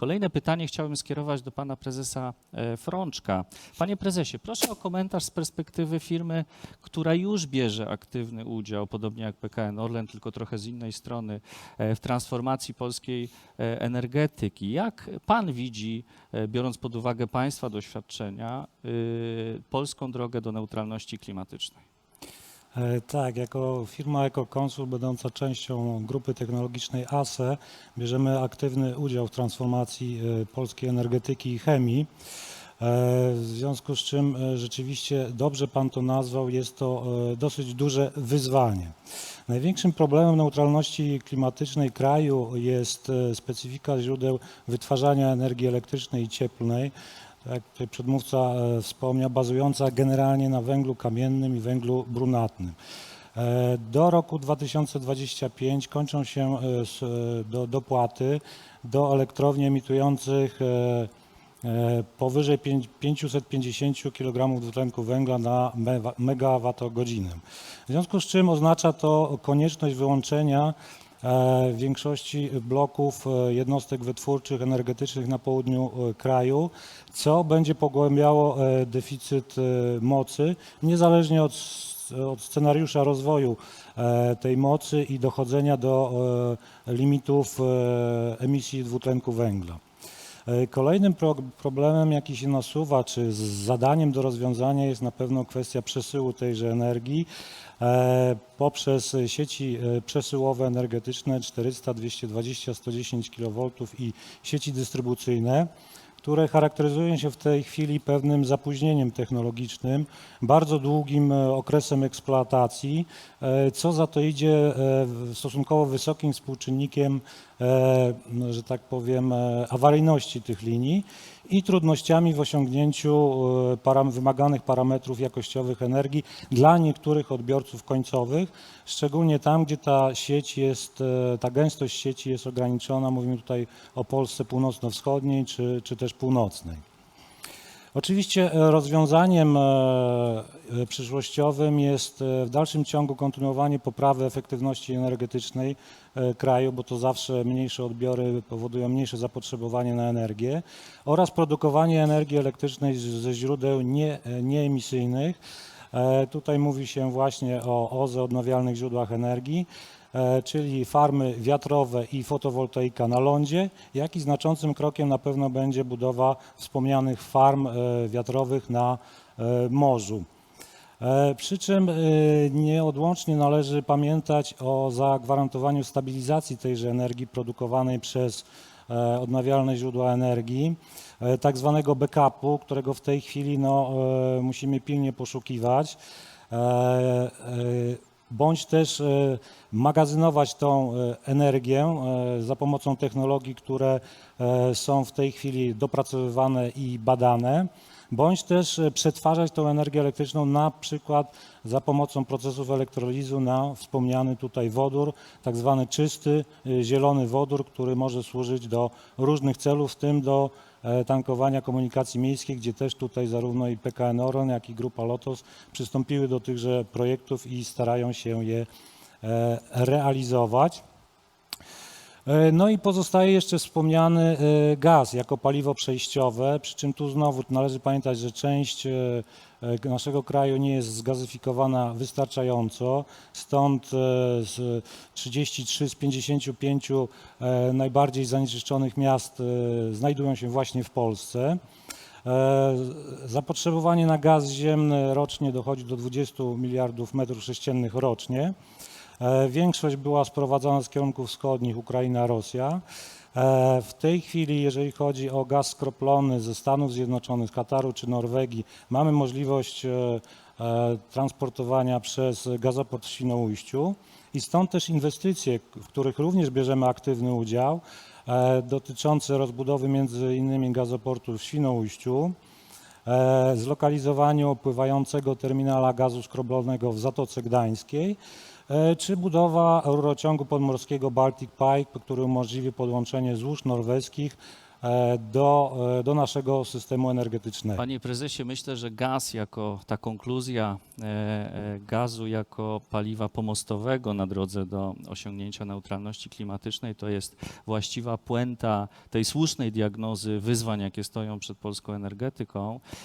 Kolejne pytanie chciałbym skierować do pana prezesa e, Frączka. Panie prezesie, proszę o komentarz z perspektywy firmy, która już bierze aktywny udział, podobnie jak PKN Orlen, tylko trochę z innej strony, e, w transformacji polskiej e, energetyki. Jak pan widzi, biorąc pod uwagę państwa doświadczenia, polską drogę do neutralności klimatycznej? E, Tak, jako firma EcoConsul będąca częścią grupy technologicznej ASE bierzemy aktywny udział w transformacji e, polskiej energetyki i chemii. E, W związku z czym rzeczywiście dobrze Pan to nazwał, jest to dosyć duże wyzwanie. Największym problemem neutralności klimatycznej kraju jest specyfika źródeł wytwarzania energii elektrycznej i cieplnej. Jak tutaj przedmówca e, wspomniał, bazująca generalnie na węglu kamiennym i węglu brunatnym. E, Do roku 2025 kończą się e, dopłaty do elektrowni emitujących powyżej pięć- 550 kg dwutlenku węgla na megawattogodzinę. W związku z czym oznacza to konieczność wyłączenia e, większości bloków e, jednostek wytwórczych energetycznych na południu e, kraju, co będzie pogłębiało deficyt mocy, niezależnie od, od scenariusza rozwoju tej mocy i dochodzenia do limitów emisji dwutlenku węgla. E, Kolejnym pro problemem, jaki się nasuwa, czy zadaniem do rozwiązania jest na pewno kwestia przesyłu tejże energii. E, poprzez sieci e, przesyłowe energetyczne 400, 220, 110 kV i sieci dystrybucyjne, które charakteryzują się w tej chwili pewnym zapóźnieniem technologicznym, bardzo długim okresem eksploatacji, co za to idzie stosunkowo wysokim współczynnikiem, że tak powiem, e, awaryjności tych linii i trudnościami w osiągnięciu e, param- wymaganych parametrów jakościowych energii dla niektórych odbiorców końcowych, szczególnie tam, gdzie ta sieć jest, e, ta gęstość sieci jest ograniczona. Mówimy tutaj o Polsce północno-wschodniej czy, czy też północnej. Oczywiście e, rozwiązaniem e, e, przyszłościowym jest w dalszym ciągu kontynuowanie poprawy efektywności energetycznej kraju, bo to zawsze mniejsze odbiory powodują mniejsze zapotrzebowanie na energię oraz produkowanie energii elektrycznej ze źródeł nie, nieemisyjnych. Tutaj mówi się właśnie o OZE, odnawialnych źródłach energii, czyli farmy wiatrowe i fotowoltaika na lądzie, jak i znaczącym krokiem na pewno będzie budowa wspomnianych farm e, wiatrowych na e, morzu. E, Przy czym e, nieodłącznie należy pamiętać o zagwarantowaniu stabilizacji tejże energii produkowanej przez e, odnawialne źródła energii, e, tak zwanego backupu, którego w tej chwili no, e, musimy pilnie poszukiwać, e, e, bądź też e, magazynować tą e, energię e, za pomocą technologii, które są w tej chwili dopracowywane i badane bądź też e, przetwarzać tą energię elektryczną na przykład za pomocą procesów elektrolizu na wspomniany tutaj wodór, tak zwany czysty, y, zielony wodór, który może służyć do różnych celów, w tym do e, tankowania komunikacji miejskiej, gdzie też tutaj zarówno i PKN Orlen, jak i Grupa Lotos przystąpiły do tychże projektów i starają się je e, realizować. E, No i pozostaje jeszcze wspomniany e, gaz jako paliwo przejściowe, przy czym tu znowu należy pamiętać, że część e, naszego kraju nie jest zgazyfikowana wystarczająco, stąd z 33 z 55 e, najbardziej zanieczyszczonych miast znajdują się właśnie w Polsce. Zapotrzebowanie na gaz ziemny rocznie dochodzi do 20 miliardów metrów sześciennych rocznie. E, Większość była sprowadzana z kierunków wschodnich, Ukraina, Rosja. E, W tej chwili, jeżeli chodzi o gaz skroplony ze Stanów Zjednoczonych, Kataru czy Norwegii, mamy możliwość e, transportowania przez gazoport w Świnoujściu i stąd też inwestycje, w których również bierzemy aktywny udział, dotyczące rozbudowy między innymi gazoportu w Świnoujściu, zlokalizowaniu pływającego terminala gazu skroblonego w Zatoce Gdańskiej, e, czy budowa rurociągu podmorskiego Baltic Pipe, który umożliwi podłączenie złóż norweskich e, do, e, do naszego systemu energetycznego. Panie prezesie, myślę, że gaz jako ta konkluzja e, e, gazu jako paliwa pomostowego na drodze do osiągnięcia neutralności klimatycznej to jest właściwa puenta tej słusznej diagnozy wyzwań, jakie stoją przed polską energetyką.